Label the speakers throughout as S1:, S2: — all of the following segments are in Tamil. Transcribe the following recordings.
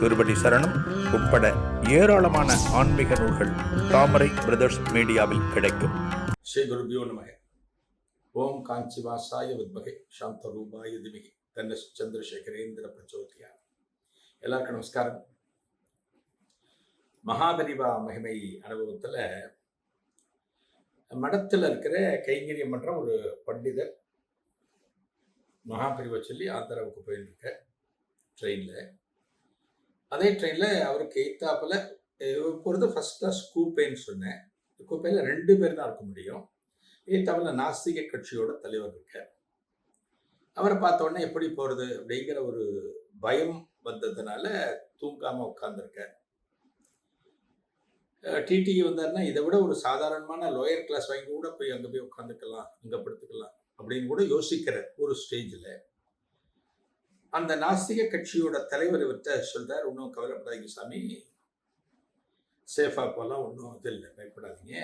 S1: திருவடி சரணம் உட்பட ஏராளமான ஆன்மீக நூல்கள் தாமரை பிரதர்ஸ் மீடியாவில் கிடைக்கும்.
S2: ஸ்ரீ குருபியோ நமக. ஓம் காஞ்சி வாசாய வித்மகை சாந்த ரூபாய திமிகை. தன்ன சந்திரசேகரேந்திர பிரச்சோதியா. எல்லாருக்கும் நமஸ்காரம். மகாபரிவா மகிமை அனுபவத்துல மடத்துல இருக்கிற கைங்கரியம் பண்ணுற ஒரு பண்டிதர் மகாபரிவா சொல்லி ஆந்திராவுக்கு போயிட்டு ட்ரெயினில் ட்ரெயின்ல அதே ட்ரெயினில் அவருக்கு எய்த்தாப்பில் போகிறது ஃபர்ஸ்ட் கிளாஸ் கூப்பேன்னு சொன்னேன். கூப்பையில் ரெண்டு பேர் தான் இருக்க முடியும். எய்த்தாப்பில் நாஸ்திக கட்சியோட தலைவர் இருக்கார். அவரை பார்த்தோன்னே எப்படி போகிறது அப்படிங்கிற ஒரு பயம் வந்ததுனால தூங்காமல் உட்காந்துருக்கார் டிடிக்கு வந்தாருன்னா இதை விட ஒரு சாதாரணமான லோயர் கிளாஸ் வாங்கி கூட போய் அங்கே போய் உட்காந்துக்கலாம் அங்கே படுத்துக்கலாம் அப்படின்னு கூட யோசிக்கிற ஒரு ஸ்டேஜில் அந்த நாஸ்திக கட்சியோட தலைவர் இவர்கிட்ட சொல்றார் ஒன்றும் கவலைப்படாதீங்க சாமி. சேஃபாக போகலாம் ஒன்றும் இது இல்லை பயப்படாதீங்க.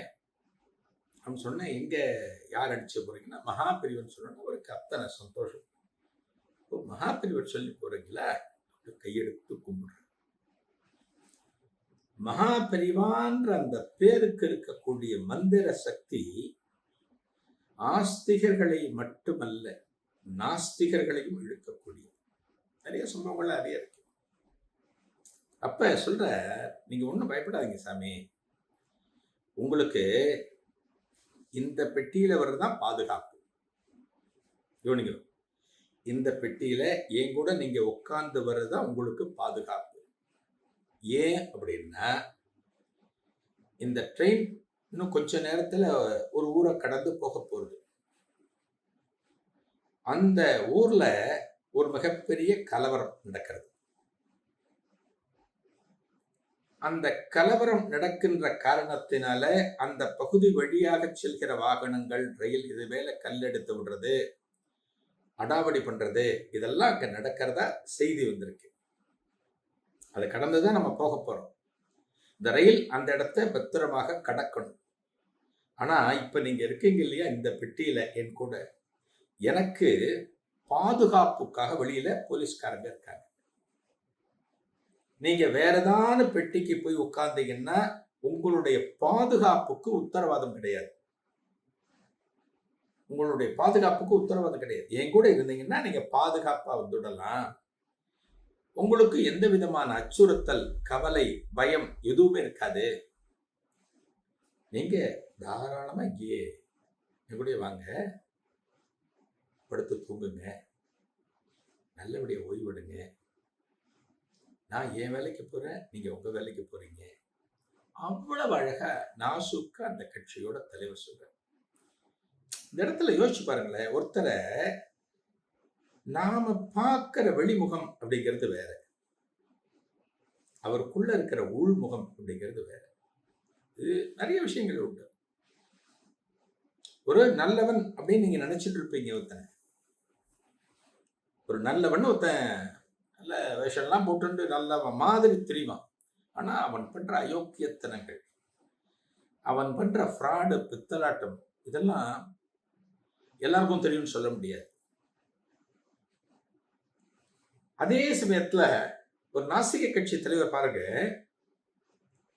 S2: அப்படின்னு சொன்னேன். எங்கே யார் அடிச்சு போறீங்கன்னா மகாபிரிவன் சொன்னோன்னா அவருக்கு அத்தனை சந்தோஷம். இப்போ மகாபிரிவன் சொல்லி போறீங்களா? அப்படி கையெடுத்து கும்பிடுற மகாபரிவான்ற அந்த பேருக்கு இருக்கக்கூடிய மந்திர சக்தி ஆஸ்திகர்களை மட்டுமல்ல நாஸ்திகர்களையும் இழுக்கக்கூடிய நிறைய சம்பவங்கள் நிறைய இருக்கு. அப்ப சொல்ற நீங்க ஒன்றும் பயப்படாதீங்க சாமி. உங்களுக்கு இந்த பெட்டியில வர்றதுதான் பாதுகாப்பு. கவனிங்க இந்த பெட்டியில என் கூட நீங்க உட்கார்ந்து வர்றதுதான் உங்களுக்கு பாதுகாப்பு. ஏன் அப்படின்னா இந்த ட்ரெயின் இன்னும் கொஞ்ச நேரத்துல ஒரு ஊரை கடந்து போக போகுது. அந்த ஊர்ல ஒரு மிகப்பெரிய கலவரம் நடக்கிறது. அந்த கலவரம் நடக்கின்ற காரணத்தினால அந்த பகுதி வழியாக செல்கிற வாகனங்கள் ரயில் இது மேல கல்லெடுத்து விடுறது அடாவடி பண்றது இதெல்லாம் அங்க நடக்கிறதா செய்தி வந்திருக்கு. அதை கடந்துதான் நம்ம போக போறோம். இந்த ரயில் அந்த இடத்த பத்திரமாக கடக்கணும். ஆனா இப்ப நீங்க இருக்கீங்க இல்லையா இந்த பெட்டியில என் கூட. எனக்கு பாதுகாப்புக்காக வெளியில போலீஸ்காரங்க இருக்காங்க. நீங்க வேற ஏதாவது பெட்டிக்கு போய் உட்கார்ந்தீங்கன்னா உங்களுடைய பாதுகாப்புக்கு உத்தரவாதம் கிடையாது. உங்களுடைய பாதுகாப்புக்கு உத்தரவாதம் கிடையாது. என் கூட இருந்தீங்கன்னா நீங்க பாதுகாப்பா வந்துடலாம் உங்களுக்கு எந்த விதமான அச்சுறுத்தல் கவலை பயம் எதுவுமே இருக்காது. நீங்க தாராளமா இங்கேயே எங்களுடைய வாங்க. படுத்து தூங்குங்க. நல்லபடியாக ஓய்வெடுங்க. நான் என் வேலைக்கு போறேன் நீங்கள் உங்கள் வேலைக்கு போறீங்க. அவ்வளவு அழகாக நாசுக்கா அந்த கட்சியோட தலைவர் சொல்கிறேன் இந்த இடத்துல யோசிச்சு பாருங்களேன் ஒருத்தரை நாம பார்க்கிற வெளிமுகம் அப்படிங்கிறது வேற. அவருக்குள்ள இருக்கிற உள்முகம் அப்படிங்கிறது வேற. இது நிறைய விஷயங்கள் உண்டு. ஒரு நல்லவன் அப்படின்னு நீங்க நினைச்சிட்டு இருப்பீங்க ஒருத்தனை. ஒரு நல்லவன் ஒருத்தன் நல்ல வேஷம்லாம் போட்டு நல்லவன் மாதிரி தெரியுவான் ஆனால் அவன் பண்ற அயோக்கியத்தனங்கள் அவன் பண்ற ஃப்ராடு பித்தலாட்டம் இதெல்லாம் எல்லாருக்கும் தெரியும்னு சொல்ல முடியாது. அதே சமயத்தில் ஒரு நாசிக கட்சி தலைவர் பாருங்க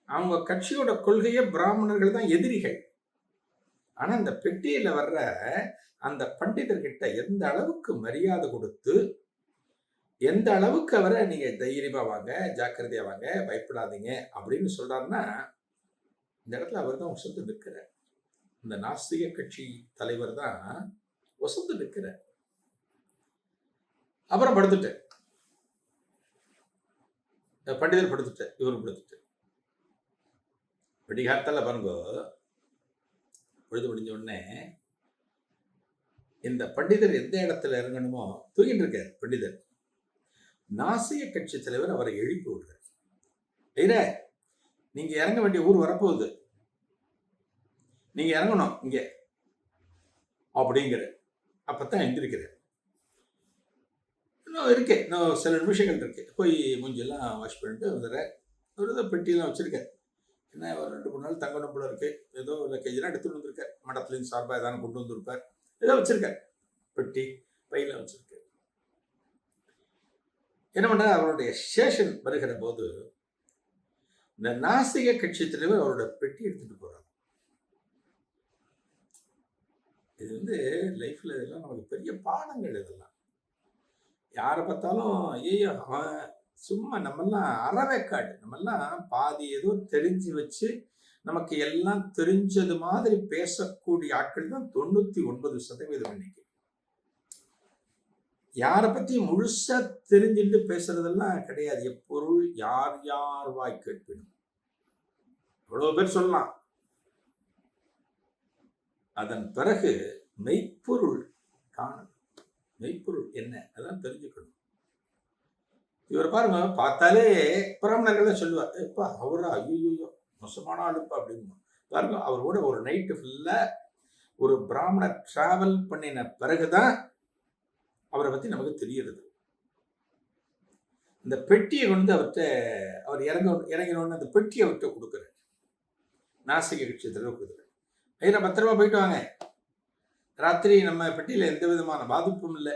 S2: அவங்க கட்சியோட கொள்கையே பிராமணர்கள் தான் எதிரிகள். ஆனா இந்த பெட்டியில வர்ற அந்த பண்டிதர்கிட்ட எந்த அளவுக்கு மரியாதை கொடுத்து எந்த அளவுக்கு அவரை நீங்க தைரியமா வாங்க ஜாக்கிரதையா வாங்க பயப்படாதீங்க அப்படின்னு சொல்றாருன்னா இந்த இடத்துல அவர் தான் உசந்து நிற்கிறார். இந்த நாஸ்திக கட்சி தலைவர் தான் வசந்து நிற்கிறார். அப்புறம் படுத்துட்டு பண்டிதர் படுத்துட்டு இவர் படுத்துட்டு வெடிகாலத்தில் பாருங்க பொழுது முடிஞ்ச உடனே இந்த பண்டிதர் எந்த இடத்துல இறங்கணுமோ தூங்கிட்டு இருக்கார் பண்டிதர். நாசிய கட்சி தலைவர் அவரை எழுப்பி விடுறார். ஐயரே நீங்க இறங்க வேண்டிய ஊர் வரப்போகுது. நீங்க இறங்கணும் இங்க. அப்படிங்கிற அப்பத்தான் எந்திரிக்கிறேன் இன்னும் இருக்கு இன்னும் சில நிமிஷங்கள் இருக்கு. போய் மூஞ்செல்லாம் வாஷ் பண்ணிட்டு வந்துடுறேன் ஒரு பெட்டியெல்லாம் வச்சிருக்கேன் என்ன ஒரு ரெண்டு மூணு நாள் தங்கணும் போல இருக்கு. ஏதோ லக்கேஜெலாம் எடுத்துட்டு வந்திருக்கேன் மடத்துலேயும் சார்பாக ஏதாவது கொண்டு வந்திருப்பார். ஏதோ வச்சிருக்கேன் பெட்டி பையில வச்சிருக்கேன் என்ன பண்ண அவருடைய ஸ்டேஷன் வருகிற போது இந்த நாசிக கட்சி தலைவர் அவரோட பெட்டி எடுத்துட்டு போறாங்க இது வந்து லைஃப்ல இதெல்லாம் நமக்கு பெரிய பாடங்கள் இதெல்லாம். யாரை பார்த்தாலும் ஐயோ அவன் சும்மா நம்மெல்லாம் அறவேக்காடு. நம்மெல்லாம் பாதி ஏதோ தெரிஞ்சு வச்சு நமக்கு எல்லாம் தெரிஞ்சது மாதிரி பேசக்கூடிய ஆட்கள் தான் தொண்ணூத்தி ஒன்பது சதவீதம் இன்னைக்கு. யாரை பத்தி முழுசா தெரிஞ்சுட்டு பேசுறதெல்லாம் கிடையாது. எப்பொருள் யார் யார் வாய் கேட்பினும். இவ்வளவு பேர் சொல்லலாம். அதன் பிறகு மெய்ப்பொருள் காணும் மெய்ப்பொருள் என்ன? அதான் தெரிஞ்சுக்கணும். இவர் பாருங்க பார்த்தாலே பிராமணர்கள் தான் சொல்லுவார் எப்பா அவரா? ஐயோ மோசமான ஆளுப்பா அப்படின்னு. பாருங்க அவரோட ஒரு நைட்டு ஃபுல்லா ஒரு பிராமணர் டிராவல் பண்ணின பிறகுதான் அவரை பத்தி நமக்கு தெரியறது. இந்த பெட்டியை கொண்டு அவர்கிட்ட அவர் இறங்க இறங்கினோன்னு அந்த பெட்டியை அவர்கிட்ட கொடுக்குறேன் நாசிக கட்சியத்தில் கொடுக்குறேன் ஐயா பத்திரமா போயிட்டு வாங்க. ராத்திரி நம்ம பெட்டியில் எந்த விதமான பாதிப்பும் இல்லை.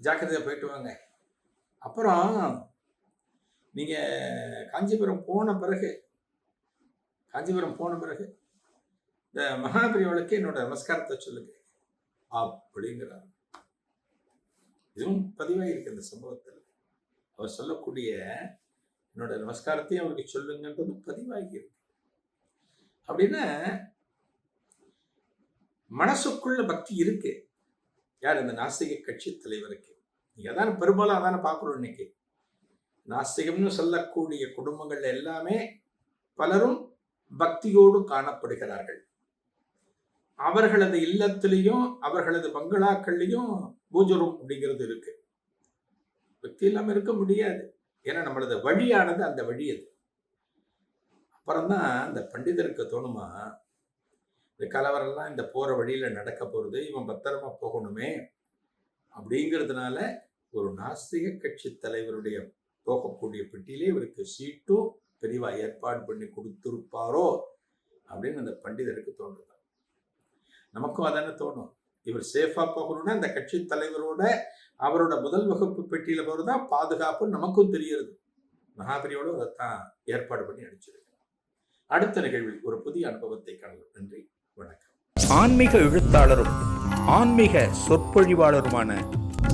S2: ஜாக்கிரதையாக போயிட்டு வாங்க. அப்புறம் நீங்கள் காஞ்சிபுரம் போன பிறகு காஞ்சிபுரம் போன பிறகு இந்த மகாபிரிவளுக்கு என்னோட நமஸ்காரத்தை சொல்லுங்க. அப்படிங்கிறார். இதுவும் பதிவாயிருக்கு இந்த சம்பவத்தில். அவர் சொல்லக்கூடிய என்னோட நமஸ்காரத்தையும் அவருக்கு சொல்லுங்கன்றது பதிவாகி இருக்கு. அப்படின்னா மனசுக்குள்ள பக்தி இருக்கு. யார்? இந்த நாஸ்திக கட்சி தலைவருக்கு. நீங்கள் அதான பெரும்பாலும் அதான பார்க்குறோம் இன்னைக்கு. நாஸ்திகம்னு சொல்லக்கூடிய குடும்பங்கள் எல்லாமே பலரும் பக்தியோடு காணப்படுகிறார்கள். அவர்களது இல்லத்திலையும் அவர்களது பங்களாக்கள்லையும் பூஜரும் அப்படிங்கிறது இருக்கு. பக்தி இல்லாமல் இருக்க முடியாது. ஏன்னா நம்மளது வழியானது அந்த வழி அது. அப்புறம்தான் அந்த பண்டிதருக்கு தோணுமா? இந்த கலவரெல்லாம் இந்த போகிற வழியில் நடக்க போகிறது இவன் பத்திரமா போகணுமே அப்படிங்கிறதுனால ஒரு நாஸ்திக கட்சி தலைவருடைய போகக்கூடிய பெட்டியிலே இவருக்கு சீட்டும் பெரிவா ஏற்பாடு பண்ணி கொடுத்திருப்பாரோ அப்படின்னு அந்த பண்டிதருக்கு தோன்றுது. நமக்கும் அதானே தோணும். இவர் சேஃபா போகணும்னா இந்த கட்சி தலைவரோட அவரோட முதல் வகுப்பு பெட்டியில போறதா பாதுகாப்பு நமக்கும் தெரியுது மகாபரியோட அதைத்தான் ஏற்பாடு பண்ணி அடிச்சிருக்கு அடுத்த நிகழ்வில் ஒரு புதிய அனுபவத்தை காணலாம். நன்றி வணக்கம்.
S1: ஆன்மீக எழுத்தாளரும் ஆன்மீக சொற்பொழிவாளருமான